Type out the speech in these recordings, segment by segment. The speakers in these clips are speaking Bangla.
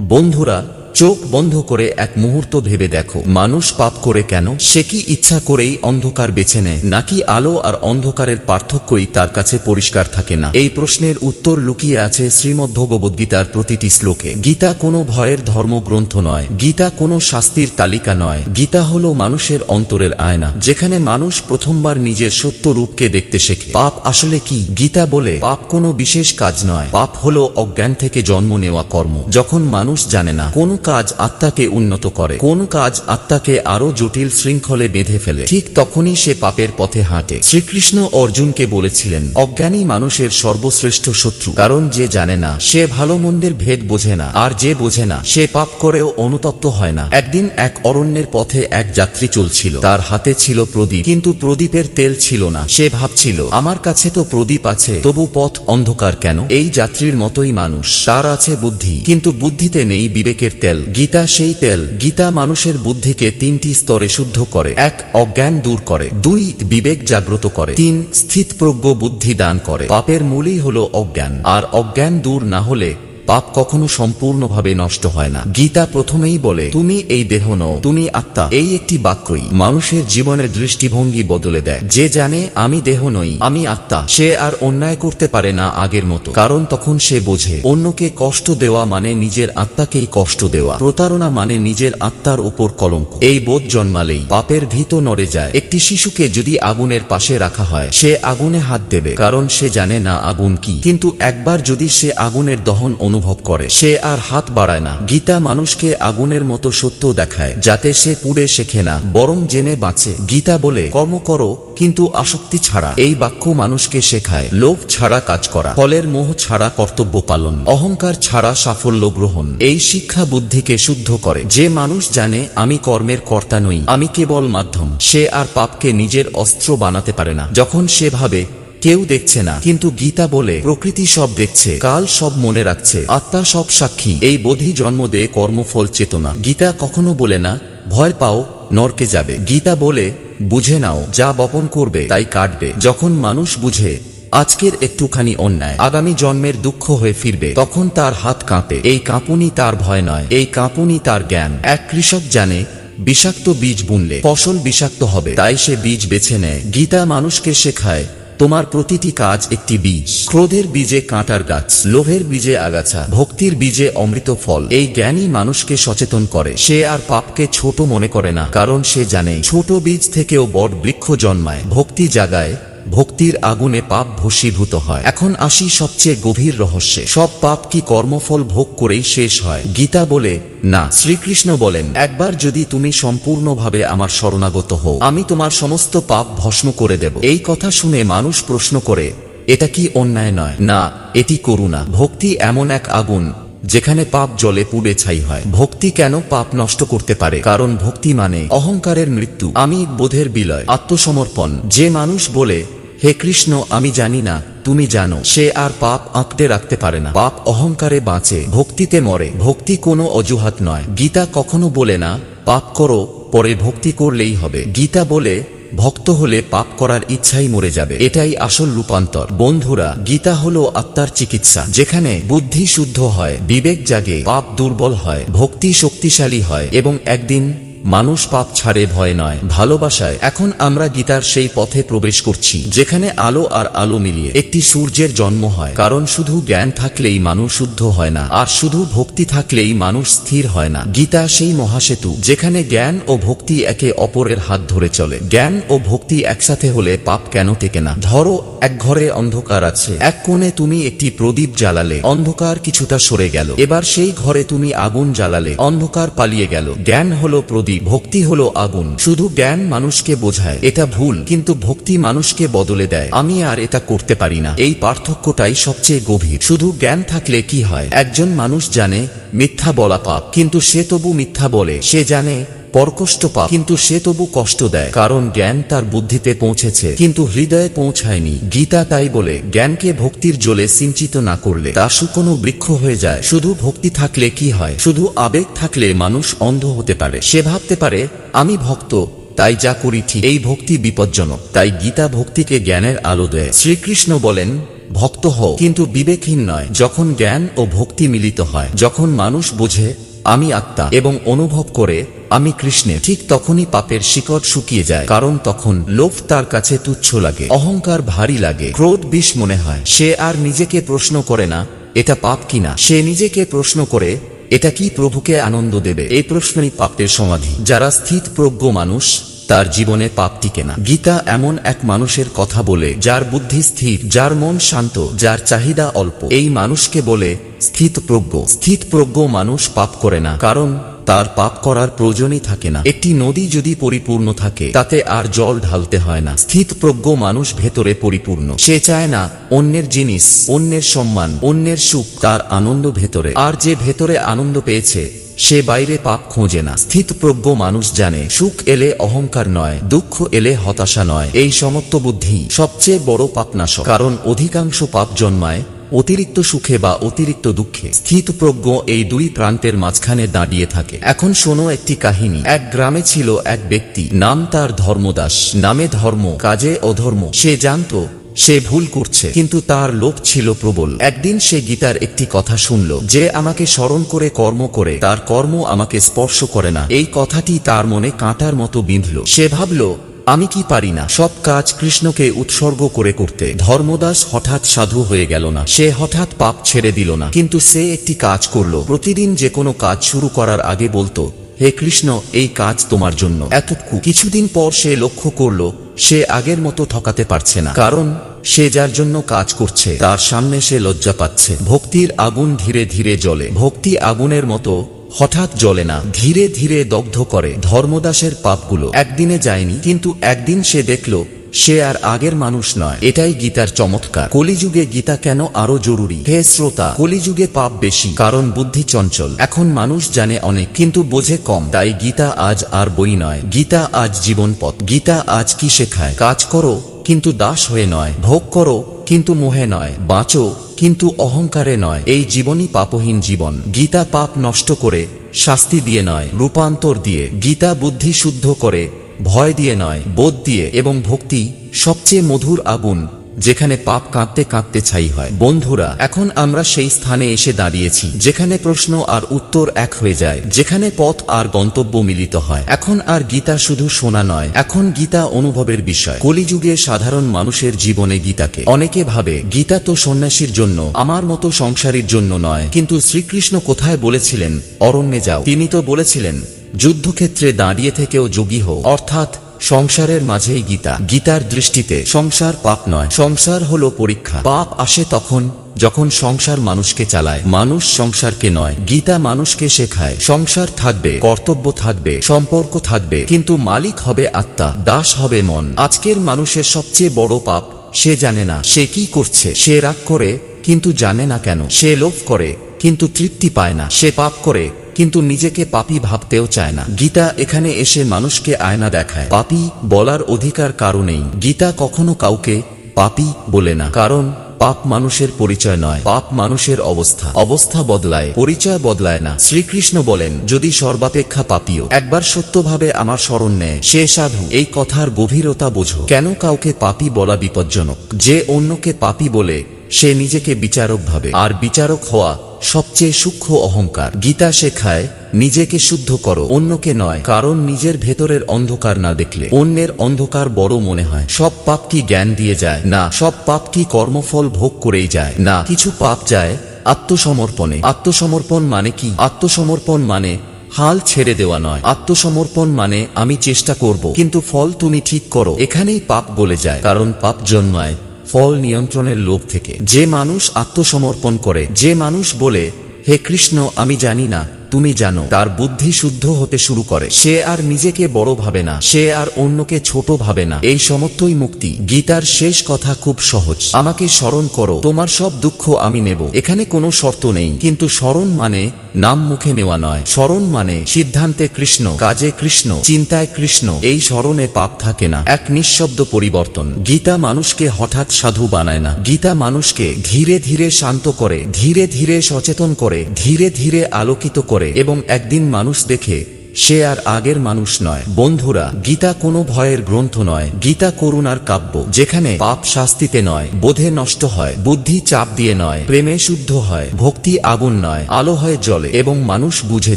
বন্ধুরা চোখ বন্ধ করে এক মুহূর্ত ভেবে দেখো। মানুষ পাপ করে কেন? সে কি ইচ্ছা করেই অন্ধকার বেছে নেয়? নাকি আলো আর অন্ধকারের পার্থক্যই তার কাছে পরিষ্কার থাকে না? এই প্রশ্নের উত্তর লুকিয়ে আছে শ্রীমদ্ ভগবদ্গীতার প্রতিটি শ্লোকে। গীতা কোনো ভয়ের ধর্মগ্রন্থ নয়। গীতা কোনো শাস্তির তালিকা নয়। গীতা হল মানুষের অন্তরের আয়না, যেখানে মানুষ প্রথমবার নিজের সত্য রূপকে দেখতে শেখে। পাপ আসলে কি? গীতা বলে, পাপ কোনো বিশেষ কাজ নয়। পাপ হলো অজ্ঞান থেকে জন্ম নেওয়া কর্ম। যখন মানুষ জানে না, কোন কাজ আত্মাকে উন্নত করে। কোন কাজ আত্মাকে আরও জটিল শৃঙ্খলে বেঁধে ফেলে, ঠিক তখনই সে পাপের পথে হাঁটে। শ্রীকৃষ্ণ অর্জুনকে বলেছিলেন, অজ্ঞানী মানুষের সর্বশ্রেষ্ঠ শত্রু, কারণ যে জানে না, সে ভালো মন্দের ভেদ বোঝে না, আর যে বোঝে না, সে পাপ করেও অনুতপ্ত হয় না। একদিন এক অরণ্যের পথে এক যাত্রী চলছিল। তার হাতে ছিল প্রদীপ, কিন্তু প্রদীপের তেল ছিল না। সে ভাবছিল, আমার কাছে তো প্রদীপ আছে, তবু পথ অন্ধকার কেন? এই যাত্রীর মতোই মানুষ, তার আছে বুদ্ধি, কিন্তু বুদ্ধিতে নেই বিবেকের তেল। গীতা সেই তেল। গীতা মানুষের বুদ্ধিকে তিনটি স্তরে শুদ্ধ করে। এক, অজ্ঞান দূর করে। দুই, বিবেক জাগ্রত করে। তিন, স্থিতপ্রজ্ঞ বুদ্ধি দান করে। পাপের মূলই হলো অজ্ঞান। আর অজ্ঞান দূর না হলে পাপ কখনো সম্পূর্ণভাবে নষ্ট হয় না। গীতা প্রথমেই বলে, তুমি এই দেহ নও, তুমি আত্মা। এই একটি বাক্যই মানুষের জীবনের দৃষ্টিভঙ্গি বদলে দেয়। যে জানে, আমি দেহ নই, আমি আত্মা। সে আর অন্যায় করতে পারে না আগের মতো। কারণ তখন সে বোঝে, অন্যকে কষ্ট দেওয়া মানে নিজের আত্মাকেই কষ্ট দেওয়া। প্রতারণা মানে নিজের আত্মার উপর কলঙ্ক। এই বোধ জন্মালেই পাপের ভীত নড়ে যায়। একটি শিশুকে যদি আগুনের পাশে রাখা হয়, সে আগুনে হাত দেবে। কারণ সে জানে না আগুন কি। কিন্তু একবার যদি সে আগুনের দহন অনুভব করে। সে আর হাত বাড়ায় না। গীতা মানুষকে আগুনের মতো সত্য দেখায়, যাতে সে পুড়ে শেখে না। বরং জেনে বাঁচে। গীতা বলে, কর্ম করো, কিন্তু আসক্তি ছাড়া। এই বাক্য মানুষকে শেখায়, লোভ ছাড়া কাজ করা, ফলের মোহ ছাড়া কর্তব্য পালন, অহংকার ছাড়া সাফল্য গ্রহণ। এই শিক্ষা বুদ্ধিকে শুদ্ধ করে। যে মানুষ জানে, আমি কর্মের কর্তা নই, আমি কেবল মাধ্যম। সে আর পাপকে নিজের অস্ত্র বানাতে পারে না। যখন সে ভাবে কেউ দেখছে না। কিন্তু গীতা বলে, প্রকৃতি সব দেখছে, কাল সব মনে রাখছে, আত্মা সব সাক্ষী। এই বোধি জন্ম দেয় কর্মফল চেতনা। গীতা কখনো বলে না, ভয় পাও, নরকে যাবে। গীতা বলে, বুঝে নাও, যা বপন করবে, তাই কাটবে। যখন মানুষ বুঝে, আজকের একটুখানি অন্যায়, আগামী জন্মের দুঃখ হয়ে ফিরবে, তখন তার হাত কাঁপে। এই কাঁপুনি তার ভয় নয়, এই কাঁপুনি তার জ্ঞান। এক কৃষক জানে, বিষাক্ত বীজ বুনলে ফসল বিষাক্ত হবে, তাই সে বীজ বেছে নেয়। গীতা মানুষকে শেখায় তোমার প্রতিটি কাজ একটি বীজ। ক্রোধের বীজে কাঁটার গাছ, লোভের বীজে আগাছা, ভক্তির বীজে অমৃত ফল। এই জ্ঞানী মানুষকে সচেতন করে। সে আর পাপকে ছোট মনে করে না, কারণ সে জানে, ছোট বীজ থেকেও বড় বৃক্ষ জন্মায়। ভক্তি জাগায় ভক্তির আগুনে পাপ ভস্মীভূত হয়। এখন আসি সবচেয়ে গভীর রহস্যে। সব পাপ কি কর্মফল ভোগ করেই শেষ হয়? গীতা বলে, না। শ্রীকৃষ্ণ বলেন, একবার যদি তুমি সম্পূর্ণভাবে আমার শরণাগত হও, আমি তোমার সমস্ত পাপ ভস্ম করে দেব। এই কথা শুনে মানুষ প্রশ্ন করে, এটা কি অন্যায় নয়? না, এটি করুণা। ভক্তি এমন এক আগুন, যেখানে পাপ জলে পুড়ে ছাই হয়। ভক্তি কেন পাপ নষ্ট করতে পারে? কারণ ভক্তি মানে অহংকারের মৃত্যু। আমি বোধের বিলয়, আত্মসমর্পণ। যে মানুষ বলে হে কৃষ্ণ, আমি জানি না, তুমি জানো, সে আর পাপ আঁকতে রাখতে পারে না। পাপ অহংকারে বাঁচে, ভক্তিতে মরে। ভক্তি কোনো অজুহাত নয়। গীতা কখনো বলে না, পাপ করো, পরে ভক্তি করলেই হবে। গীতা বলে, ভক্ত হলে পাপ করার ইচ্ছাই মরে যাবে। এটাই আসল রূপান্তর। বন্ধুরা, গীতা হলো আত্মার চিকিৎসা, যেখানে বুদ্ধি শুদ্ধ হয়, বিবেক জাগে, পাপ দুর্বল হয়, ভক্তি শক্তিশালী হয়, এবং একদিন মানুষ পাপ ছাড়ে, ভয় নয়। ভালোবাসায় এখন আমরা গীতার সেই পথে প্রবেশ করছি, যেখানে আলো আর আলো মিলিয়ে একটি সূর্যের জন্ম হয়। কারণ শুধু জ্ঞান থাকলেই মানুষ শুদ্ধ হয় না, আর শুধু ভক্তি থাকলেই মানুষ স্থির হয় না। গীতা সেই মহাসেতু, যেখানে জ্ঞান ও ভক্তি একে অপরের হাত ধরে চলে। জ্ঞান ও ভক্তি একসাথে হলে পাপ কেন টেকে না? ধরো, এক ঘরে অন্ধকার আছে, এক কোণে তুমি একটি প্রদীপ জ্বালালে, অন্ধকার কিছুটা সরে গেল। এবার সেই ঘরে তুমি আগুন জ্বালালে, অন্ধকার পালিয়ে গেল। জ্ঞান হলো প্রদীপ। ভক্তি হলো আগুন, শুধু জ্ঞান মানুষকে বোঝায়, এটা ভুল, কিন্তু ভক্তি মানুষকে বদলে দেয়। আমি আর এটা করতে পারি না। এই পার্থক্যটাই সবচেয়ে গভীর। শুধু জ্ঞান থাকলে কি হয়? একজন মানুষ জানে, মিথ্যা বলা পাপ, কিন্তু সে তবু মিথ্যা বলে। সে জানে পরকষ্ট পাপ। কিন্তু সে তবু কষ্ট দেয়, কারণ জ্ঞান তার বুদ্ধিতে পৌঁছেছে। কিন্তু হৃদয়ে পৌঁছায়নি। গীতা তাই বলে, জ্ঞানকে ভক্তির জলে সিঞ্চিত না করলে তা শুকনো বৃক্ষ হয়ে যায়। শুধু ভক্তি থাকলে কি হয়? শুধু আবেগ থাকলে মানুষ অন্ধ হতে পারে। সে ভাবতে পারে, আমি ভক্ত, তাই যা করি ঠিক। এই ভক্তি বিপজ্জনক। তাই গীতা ভক্তিকে জ্ঞানের আলো দেয়। শ্রীকৃষ্ণ বলেন, ভক্ত হও। কিন্তু বিবেকহীন নয়। যখন জ্ঞান ও ভক্তি মিলিত হয়, যখন মানুষ বোঝে, আমি আত্মা, এবং অনুভব করে আমি কৃষ্ণের ঠিক তখনই পাপের শিকড় শুকিয়ে যায়, কারণ তখন লোভ তার কাছে তুচ্ছ লাগে, অহংকার ভারী লাগে, ক্রোধ বিষ মনে হয়। সে আর নিজেকে প্রশ্ন করে না, এটা পাপ কিনা সে নিজেকে প্রশ্ন করে, এটা কি প্রভুকে আনন্দ দেবে? এই প্রশ্নই পাপের সমাধি। যারা স্থিত প্রজ্ঞ মানুষ, তার জীবনে পাপ টিকে না। গীতা এমন এক মানুষের কথা বলে, যার বুদ্ধি স্থির, যার মন শান্ত, যার চাহিদা অল্প। এই মানুষকে বলে, স্থিত প্রজ্ঞ। স্থিত প্রজ্ঞ মানুষ পাপ করে না, কারণ তার পাপ করার প্রয়োজনই থাকে না। একটি নদী যদি পরিপূর্ণ থাকে, তাতে আর জল ঢালতে হয় না। স্থিত প্রজ্ঞ মানুষ ভেতরে পরিপূর্ণ। সে চায় না, অন্যের জিনিস, অন্যের সম্মান, অন্যের সুখ, তার আনন্দ ভেতরে। আর যে ভেতরে আনন্দ পেয়েছে, সে বাইরে পাপ খোঁজে না। স্থিত প্রজ্ঞ মানুষ জানে, সুখ এলে অহংকার নয়, দুঃখ এলে হতাশা নয়। এই সমত্ব বুদ্ধি সবচেয়ে বড় পাপনাশক। কারণ অধিকাংশ পাপ জন্মায় অতিরিক্ত সুখে বা অতিরিক্ত দুঃখে স্থিত প্রজ্ঞ এই দুই প্রান্তের মাঝখানে দাঁড়িয়ে থাকে। এখন শোনো একটি কাহিনী। এক গ্রামে ছিল এক ব্যক্তি, নাম তার ধর্মদাস। নামে ধর্ম, কাজে অধর্ম। সে জানতো, সে ভুল করছে, কিন্তু তার লোভ ছিল প্রবল। একদিন সে গীতার একটি কথা শুনল, যে আমাকে স্মরণ করে কর্ম করে, তার কর্ম আমাকে স্পর্শ করে না। এই কথাটি তার মনে কাঁটার মতো বিঁধল। সে ভাবল আমি কি পারি না? সব কাজ কৃষ্ণকে উৎসর্গ করে করতে। ধর্মদাস হঠাৎ সাধু হয়ে গেল না। সে হঠাৎ পাপ ছেড়ে দিল না। কিন্তু সে একটি কাজ করল। প্রতিদিন যে কোনো কাজ শুরু করার আগে বলতো, হে কৃষ্ণ, এই কাজ তোমার জন্য। এতটুকু। কিছুদিন পর সে লক্ষ্য করল, সে আগের মতো ঠকাতে পারছে না। কারণ, সে যার জন্য কাজ করছে, তার সামনে সে লজ্জা পাচ্ছে। ভক্তির আগুন ধীরে ধীরে জ্বলে। ভক্তি আগুনের মতো হঠাৎ জ্বলে না। ধীরে ধীরে দগ্ধ করে ধর্মদাসের পাপগুলো। একদিনে যায়নি, কিন্তু একদিন সে দেখল, সে আর আগের মানুষ নয়। এটাই গীতার চমৎকার। কলিযুগে গীতা কেন আরও জরুরি? হে শ্রোতা, কলিযুগে পাপ বেশি, কারণ বুদ্ধি চঞ্চল। এখন মানুষ জানে অনেক, কিন্তু বোঝে কম। তাই গীতা আজ আর বই নয়। গীতা আজ জীবন পথ গীতা আজ কি শেখায়? কাজ করো, কিন্তু দাস হয়ে নয়। ভোগ করো, কিন্তু মোহে নয়। বাঁচো কিন্তু অহংকারে নয়। এই জীবনই পাপহীন জীবন। গীতা পাপ নষ্ট করে, শাস্তি দিয়ে নয়, রূপান্তর দিয়ে। গীতা বুদ্ধি শুদ্ধ করে, ভয় দিয়ে নয়, বোধ দিয়ে এবং ভক্তি সবচেয়ে মধুর আগুন। যেখানে পাপ কাঁদতে কাঁদতে ছাই হয়। বন্ধুরা, এখন আমরা সেই স্থানে এসে দাঁড়িয়েছি, যেখানে প্রশ্ন আর উত্তর এক হয়ে যায়, যেখানে পথ আর গন্তব্য মিলিত হয়। এখন আর গীতা শুধু শোনা নয়, এখন গীতা অনুভবের বিষয়। কলিযুগে সাধারণ মানুষের জীবনে গীতাকে। অনেকে ভাবে, গীতা তো সন্ন্যাসীর জন্য, আমার মতো সংসারীর জন্য নয়। কিন্তু শ্রীকৃষ্ণ কোথায় বলেছিলেন, অরণ্যে যাও। তিনি তো বলেছিলেন, যুদ্ধক্ষেত্রে দাঁড়িয়ে থেকেও যোগী হও। অর্থাৎ সংসারের মাঝেই গীতা। গীতার দৃষ্টিতে সংসার পাপ নয়, সংসার হলো পরীক্ষা। পাপ আসে তখন, যখন সংসার মানুষকে চালায়। মানুষ সংসারকে নয়, গীতা মানুষকে শেখায়। সংসার থাকবে, কর্তব্য থাকবে, সম্পর্ক থাকবে, কিন্তু মালিক হবে আত্মা, দাস হবে মন। আজকের মানুষের সবচেয়ে বড় পাপ, সে জানে না, সে কি করছে। সে রাগ করে, কিন্তু জানে না কেন। সে লোভ করে, কিন্তু তৃপ্তি পায় না। সে পাপ করে কিন্তু নিজেকে পাপী ভাবতেও চায় না। গীতা এখানে এসে মানুষকে আয়না দেখায়। পাপী বলার অধিকার কারণেই গীতা কখনো কাউকে পাপী বলে না। কারণ, পাপ মানুষের পরিচয় নয়। পাপ মানুষের অবস্থা। অবস্থা বদলায়। পরিচয় বদলায় না। শ্রীকৃষ্ণ বলেন, যদি সর্বাপেক্ষা পাপীও একবার সত্যভাবে আমার স্মরণ নেয়, সে সাধু, এই কথার গভীরতা বোঝো। কেন কাউকে পাপি বলা বিপজ্জনক? যে অন্যকে পাপি বলে সে নিজেকে বিচারক ভাবে। আর বিচারক হওয়া সবচেয়ে সূক্ষ্ম অহংকার। গীতা শেখায়, নিজেকে শুদ্ধ করো, অন্যকে নয়, কারণ নিজের ভেতরের অন্ধকার না দেখলে। অন্যের অন্ধকার বড় মনে হয়। সব পাপ কি জ্ঞান দিয়ে যায়? না, সব পাপ কি কর্মফল ভোগ করেই যায়? না, কিছু পাপ যায় আত্মসমর্পণে। আত্মসমর্পণ মানে কি? আত্মসমর্পণ মানে হাল ছেড়ে দেওয়া নয়। আত্মসমর্পণ মানে আমি চেষ্টা করব, কিন্তু ফল তুমি ঠিক করো। এখানেই পাপ বলে যায়, কারণ পাপ জন্মায় ফল নিয়ন্ত্রণের লোভ থেকে। যে মানুষ আত্মসমর্পণ করে, যে মানুষ বলে, হে কৃষ্ণ, আমি জানি না। তুমি জানো, তার বুদ্ধি শুদ্ধ হতে শুরু করে। সে আর নিজেকে বড় ভাবে না, সে আর অন্যকে ছোট ভাবে না। এই সমত্বই মুক্তি। গীতার শেষ কথা খুব সহজ। আমাকে স্মরণ করো, তোমার সব দুঃখ আমি নেব। এখানে কোনো শর্ত নেই, কিন্তু স্মরণ মানে নাম মুখে নেওয়া নয়। স্মরণ মানে সিদ্ধান্তে কৃষ্ণ, কাজে কৃষ্ণ, চিন্তায় কৃষ্ণ, এই স্মরণে পাপ থাকে না। এক নিঃশব্দ পরিবর্তন। গীতা মানুষকে হঠাৎ সাধু বানায় না। গীতা মানুষকে ধীরে ধীরে শান্ত করে, ধীরে ধীরে সচেতন করে, ধীরে ধীরে আলোকিত করে এবং একদিন মানুষ দেখে, সে আর আগের মানুষ নয়। বন্ধুরা, গীতা কোনো ভয়ের গ্রন্থ নয়। গীতা করুণার কাব্য, যেখানে পাপ শাস্তিতে নয়, বোধে নষ্ট হয়, বুদ্ধি চাপ দিয়ে নয়, প্রেমে শুদ্ধ হয়, ভক্তি আগুন নয়, আলো হয় জলে, এবং মানুষ বুঝে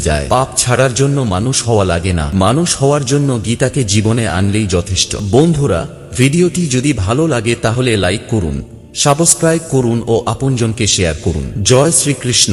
যায়। পাপ ছাড়ার জন্য মানুষ হওয়া লাগে না। মানুষ হওয়ার জন্য গীতাকে জীবনে আনলেই যথেষ্ট। বন্ধুরা, ভিডিওটি যদি ভালো লাগে তাহলে লাইক করুন, সাবস্ক্রাইব করুন ও আপনজনকে শেয়ার করুন। জয় শ্রীকৃষ্ণ।